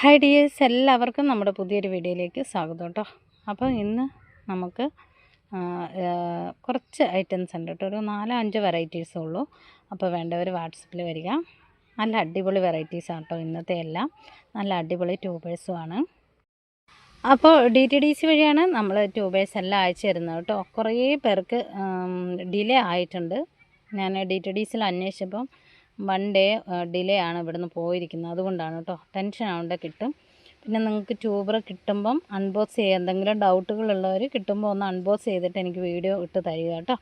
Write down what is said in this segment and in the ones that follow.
Hi dears എല്ലാവർക്കും നമ്മുടെ പുതിയൊരു വീഡിയോയിലേക്ക് സ്വാഗതം കേട്ടോ. അപ്പോൾ ഇന്ന് നമുക്ക് കുറച്ച് ഐറ്റംസ് ഉണ്ട് കേട്ടോ. ഒരു നാലോ അഞ്ചോ വെറൈറ്റീസേ ഉള്ളൂ. അപ്പോൾ വേണ്ടവർ വാട്സപ്പിൽ വരിക. നല്ല അടിപൊളി വെറൈറ്റീസ് ആണ് കേട്ടോ ഇന്നത്തെ എല്ലാം. നല്ല അടിപൊളി ട്യൂബേഴ്സും ആണ്. അപ്പോൾ ഡി ടി ഡി സി വഴിയാണ് നമ്മൾ ട്യൂബേഴ്സ് എല്ലാം അയച്ചു തരുന്നത് കേട്ടോ. കുറേ പേർക്ക് ഡിലേ ആയിട്ടുണ്ട്. ഞാൻ ഡി ടി ഡി സിയിൽ അന്വേഷിച്ചപ്പം വൺ ഡേ ഡിലേ ആണ് ഇവിടുന്ന് പോയിരിക്കുന്നത്. അതുകൊണ്ടാണ് കേട്ടോ. ടെൻഷൻ ആവേണ്ട കിട്ടും. പിന്നെ നിങ്ങൾക്ക് ട്യൂബർ കിട്ടുമ്പം അൺബോക്സ് ചെയ്യുക എന്തെങ്കിലും ഡൗട്ടുകളുള്ളവർ കിട്ടുമ്പോൾ ഒന്ന് അൺബോക്സ് ചെയ്തിട്ട് എനിക്ക് വീഡിയോ ഇട്ട് തരിക കേട്ടോ.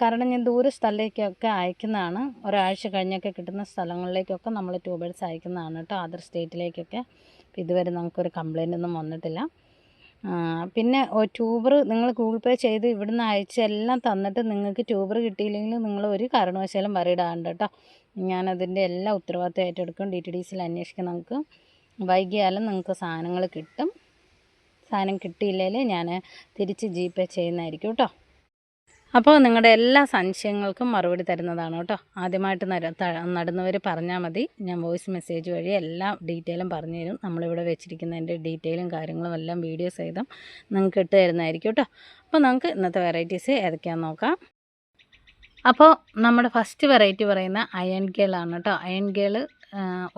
കാരണം ഞാൻ ദൂര സ്ഥലത്തേക്കൊക്കെ അയക്കുന്നതാണ്. ഒരാഴ്ച കഴിഞ്ഞൊക്കെ കിട്ടുന്ന സ്ഥലങ്ങളിലേക്കൊക്കെ നമ്മൾ ട്യൂബേഴ്സ് അയക്കുന്നതാണ് കേട്ടോ. അതർ സ്റ്റേറ്റിലേക്കൊക്കെ ഇതുവരെ നമുക്കൊരു കംപ്ലൈന്റ് ഒന്നും വന്നിട്ടില്ല. പിന്നെ ട്യൂബർ നിങ്ങൾ ഗൂഗിൾ പേ ചെയ്ത് ഇവിടുന്ന് അയച്ച് എല്ലാം തന്നിട്ട് നിങ്ങൾക്ക് ട്യൂബർ കിട്ടിയില്ലെങ്കിൽ നിങ്ങൾ ഒരു കാരണവശാലും പറയിടാണ്ട് കേട്ടോ ഞാനതിന്റെ എല്ലാ ഉത്തരവാദിത്തം ഏറ്റെടുക്കും. ഡി ടി ഡി സിയിൽ അന്വേഷിക്കും നമുക്ക്. വൈകിയാലും നിങ്ങൾക്ക് സാധനങ്ങൾ കിട്ടും. സാധനം കിട്ടിയില്ലെങ്കിൽ ഞാൻ തിരിച്ച് ജി പേ ചെയ്യുന്നതായിരിക്കും കേട്ടോ അപ്പോൾ നിങ്ങളുടെ എല്ലാ സംശയങ്ങൾക്കും മറുപടി തരുന്നതാണ് കേട്ടോ. ആദ്യമായിട്ട് നടന്നവർ പറഞ്ഞാൽ മതി. ഞാൻ വോയിസ് മെസ്സേജ് വഴി എല്ലാ ഡീറ്റെയിലും പറഞ്ഞു തരും. നമ്മളിവിടെ വെച്ചിരിക്കുന്നതിന്റെ ഡീറ്റെയിലും കാര്യങ്ങളും എല്ലാം വീഡിയോ സഹിതം നിങ്ങൾക്ക് ഇട്ട് തരുന്നതായിരിക്കും കേട്ടോ. അപ്പോൾ നമുക്ക് ഇന്നത്തെ വെറൈറ്റീസ് ഏതൊക്കെയാണെന്ന് നോക്കാം. അപ്പോൾ നമ്മുടെ ഫസ്റ്റ് വെറൈറ്റി പറയുന്ന അയൺ ഗേളാണ് കേട്ടോ. അയൺ ഗേൾ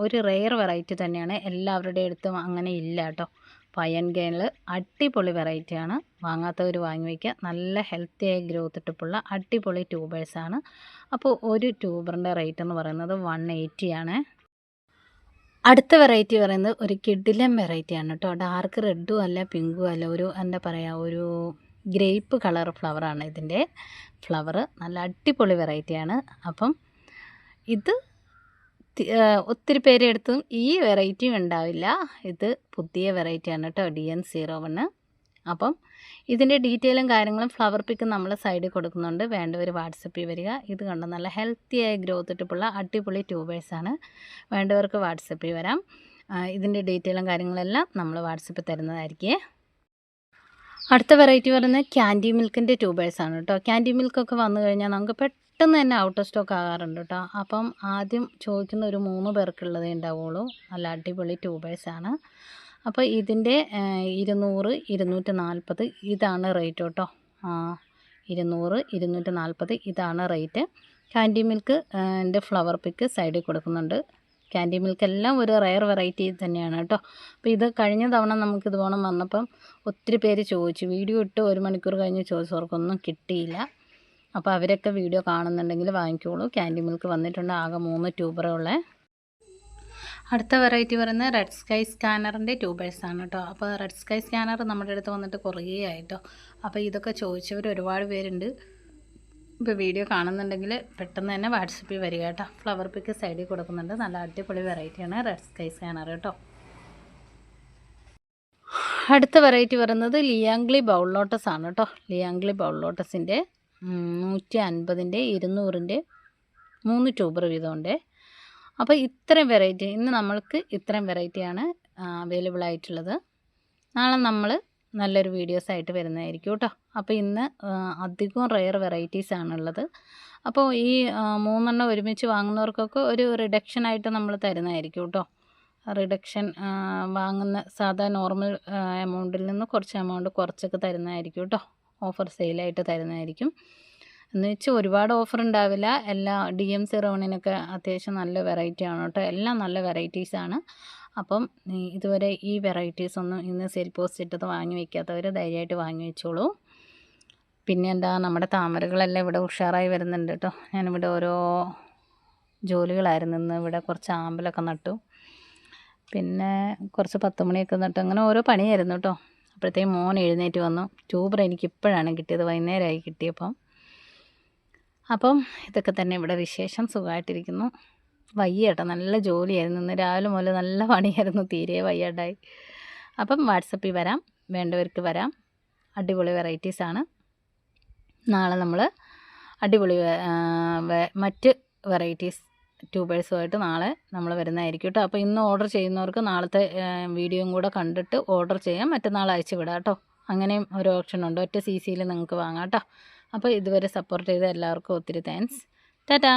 ഒരു റെയർ വെറൈറ്റി തന്നെയാണ്. എല്ലാവരുടെ അടുത്തും അങ്ങനെ ഇല്ല കേട്ടോ. അപ്പോൾ കേണൽ അടിപൊളി വെറൈറ്റിയാണ്. വാങ്ങാത്തവർ വാങ്ങി വയ്ക്കുക നല്ല ഹെൽത്തി ആയി ഗ്രോത്ത് ഇട്ടിപ്പുള്ള അടിപൊളി ട്യൂബേഴ്സാണ് അപ്പോൾ ഒരു ട്യൂബറിന്റെ റേറ്റ് എന്ന് പറയുന്നത് വൺ എയ്റ്റി ആണ്. അടുത്ത വെറൈറ്റി പറയുന്നത് ഒരു കിഡിലം വെറൈറ്റിയാണ് കേട്ടോ. ഡാർക്ക് റെഡും അല്ല പിങ്കും അല്ല ഒരു എന്താ പറയുക ഒരു ഗ്രേപ്പ് കളർ ഫ്ലവറാണ് ഇതിന്റെ ഫ്ലവർ നല്ല അടിപൊളി വെറൈറ്റിയാണ് അപ്പം ഇത് ഒത്തിരി പേരെടുത്തും ഈ വെറൈറ്റിയും ഉണ്ടാവില്ല. ഇത് പുതിയ വെറൈറ്റിയാണ് കേട്ടോ ഡി എൻ സീറോ വണ് അപ്പം ഇതിന്റെ ഡീറ്റെയിലും കാര്യങ്ങളും ഫ്ലവർ പിക്ക് നമ്മൾ സൈഡിൽ കൊടുക്കുന്നുണ്ട്. വേണ്ടവർ വാട്സപ്പിൽ വരിക. ഇത് കണ്ട നല്ല ഹെൽത്തിയായ ഗ്രോത്ത് ഇട്ടിപ്പുള്ള അടിപൊളി ട്യൂബേഴ്സാണ് വേണ്ടവർക്ക് വാട്സപ്പിൽ വരാം. ഇതിന്റെ ഡീറ്റെയിലും കാര്യങ്ങളെല്ലാം നമ്മൾ വാട്സപ്പിൽ തരുന്നതായിരിക്കേ. അടുത്ത വെറൈറ്റി പറയുന്നത് ക്യാൻഡി മിൽക്കിന്റെ ട്യൂബേഴ്സാണ് കേട്ടോ ക്യാൻഡി മിൽക്കൊക്കെ വന്നു കഴിഞ്ഞാൽ നമുക്ക് പെട്ടെന്ന് തന്നെ ഔട്ട് സ്റ്റോക്ക് ആകാറുണ്ട് കേട്ടോ അപ്പം ആദ്യം ചോദിക്കുന്ന ഒരു മൂന്ന് പേർക്കുള്ളതേ ഉണ്ടാവുള്ളൂ. നല്ല അടിപൊളി ട്യൂബേഴ്സാണ് അപ്പോൾ ഇതിന്റെ ഇരുന്നൂറ് ഇരുന്നൂറ്റി നാൽപ്പത് ഇതാണ് റേറ്റ് കേട്ടോ ആ, ഇരുന്നൂറ് ഇരുന്നൂറ്റി നാൽപ്പത് ഇതാണ് റേറ്റ് ക്യാൻഡി മിൽക്ക് എന്റെ ഫ്ലവർ പിക്ക് സൈഡിൽ കൊടുക്കുന്നുണ്ട്. ക്യാൻഡി മിൽക്ക് എല്ലാം ഒരു റയർ വെറൈറ്റി തന്നെയാണ് കേട്ടോ. അപ്പോൾ ഇത് കഴിഞ്ഞ തവണ നമുക്ക് ഇതുപോലെ വന്നപ്പം ഒത്തിരി പേര് ചോദിച്ചു. വീഡിയോ ഇട്ട് ഒരു മണിക്കൂർ കഴിഞ്ഞ് ചോദിച്ചവർക്കൊന്നും കിട്ടിയില്ല. അപ്പോൾ അവരൊക്കെ വീഡിയോ കാണുന്നുണ്ടെങ്കിൽ വാങ്ങിക്കോളൂ. ക്യാൻഡി മിൽക്ക് വന്നിട്ടുണ്ട് ആകെ മൂന്ന് ട്യൂബറേ ഉള്ളേ. അടുത്ത വെറൈറ്റി പറയുന്നത് റെഡ് സ്കൈ സ്കാനറിന്റെ ട്യൂബേഴ്സാണ് കേട്ടോ. അപ്പോൾ റെഡ് സ്കൈ സ്കാനർ നമ്മുടെ അടുത്ത് വന്നിട്ട് കുറേ ആയിട്ടോ അപ്പോൾ ഇതൊക്കെ ചോദിച്ചവർ ഒരുപാട് പേരുണ്ട്. ഇപ്പോൾ വീഡിയോ കാണുന്നുണ്ടെങ്കിൽ പെട്ടെന്ന് തന്നെ വാട്സപ്പിൽ വരിക കേട്ടോ. ഫ്ലവർ പിക്ക് സൈഡിൽ കൊടുക്കുന്നുണ്ട്. നല്ല അടിപൊളി വെറൈറ്റിയാണ് റെഡ് സ്കൈ സ്കാനർ കേട്ടോ. അടുത്ത വെറൈറ്റി വരുന്നത് ലിയാംഗ്ലി ബൗൾ ലോട്ടസ് ആണ് കേട്ടോ. ലിയാംഗ്ലി ബൗൾ ലോട്ടസിന്റെ നൂറ്റി അൻപതിന്റെ ഇരുന്നൂറിന്റെ മൂന്ന് ട്യൂബർ വീതമുണ്ട്. അപ്പോൾ ഇത്രയും വെറൈറ്റി ഇന്ന് നമ്മൾക്ക് ഇത്രയും വെറൈറ്റിയാണ് അവൈലബിൾ ആയിട്ടുള്ളത്. നാളെ നമ്മൾ നല്ലൊരു വീഡിയോസ് ആയിട്ട് വരുന്നതായിരിക്കും കേട്ടോ. അപ്പോൾ ഇന്ന് അധികം റെയർ വെറൈറ്റീസ് ആണുള്ളത് അപ്പോൾ ഈ മൂന്നെണ്ണം ഒരുമിച്ച് വാങ്ങുന്നവർക്കൊക്കെ ഒരു റിഡക്ഷൻ ആയിട്ട് നമ്മൾ തരുന്നതായിരിക്കും കേട്ടോ. റിഡക്ഷൻ വാങ്ങുന്ന സാധാ നോർമൽ എമൗണ്ടിൽ നിന്ന് കുറച്ച് എമൗണ്ട് കുറച്ചൊക്കെ തരുന്നതായിരിക്കും കേട്ടോ. ഓഫർ സെയിലായിട്ട് തരുന്നതായിരിക്കും. എന്ന് വെച്ചാൽ ഒരുപാട് ഓഫർ ഉണ്ടാവില്ല. എല്ലാ ഡി എം സി റോണിനൊക്കെ അത്യാവശ്യം നല്ല വെറൈറ്റി ആണ് കേട്ടോ. എല്ലാം നല്ല വെറൈറ്റീസ് ആണ് അപ്പം ഇതുവരെ ഈ വെറൈറ്റീസ് ഒന്നും ഇന്ന് സെൽ പോസ്റ്റ് ഇട്ടത് വാങ്ങി വയ്ക്കാത്തവർ ധൈര്യമായിട്ട് വാങ്ങി വെച്ചോളൂ. പിന്നെ എന്താ നമ്മുടെ താമരകളെല്ലാം ഇവിടെ ഉഷാറായി വരുന്നുണ്ട് കേട്ടോ ഞാനിവിടെ ഓരോ ജോലികളായിരുന്നു. ഇന്ന് ഇവിടെ കുറച്ച് ആമ്പലൊക്കെ നട്ടു. പിന്നെ കുറച്ച് പത്ത് മണിയൊക്കെ നട്ടു അങ്ങനെ ഓരോ പണിയായിരുന്നു കേട്ടോ അപ്പോഴത്തേക്കും മോൻ എഴുന്നേറ്റ് വന്നു. ട്യൂബർ എനിക്ക് ഇപ്പോഴാണ് കിട്ടിയത്. വൈകുന്നേരമായി കിട്ടിയപ്പം. അപ്പം ഇതൊക്കെ തന്നെ ഇവിടെ വിശേഷം സുഖമായിട്ടിരിക്കുന്നു. വയ്യ കേട്ടോ നല്ല ജോലിയായിരുന്നു. ഇന്ന് രാവിലെ മുതൽ നല്ല പണിയായിരുന്നു. തീരെ വയ്യാണ്ടായി. അപ്പം വാട്സപ്പിൽ വരാം. വേണ്ടവർക്ക് വരാം. അടിപൊളി വെറൈറ്റീസാണ് നാളെ നമ്മൾ അടിപൊളി മറ്റ് വെറൈറ്റീസ് ട്യൂബേഴ്സുമായിട്ട് നാളെ നമ്മൾ വരുന്നതായിരിക്കും കേട്ടോ അപ്പോൾ ഇന്ന് ഓർഡർ ചെയ്യുന്നവർക്ക് നാളത്തെ വീഡിയോയും കൂടെ കണ്ടിട്ട് ഓർഡർ ചെയ്യാം. മറ്റന്നാൾ അയച്ചു വിടാം കേട്ടോ അങ്ങനെയും ഒരു ഓപ്ഷൻ ഉണ്ട്. ഒറ്റ സി സിയിൽ നിങ്ങൾക്ക് വാങ്ങാം കേട്ടോ അപ്പോൾ ഇതുവരെ സപ്പോർട്ട് ചെയ്ത എല്ലാവർക്കും ഒത്തിരി താങ്ക്സ്. ടാറ്റാ!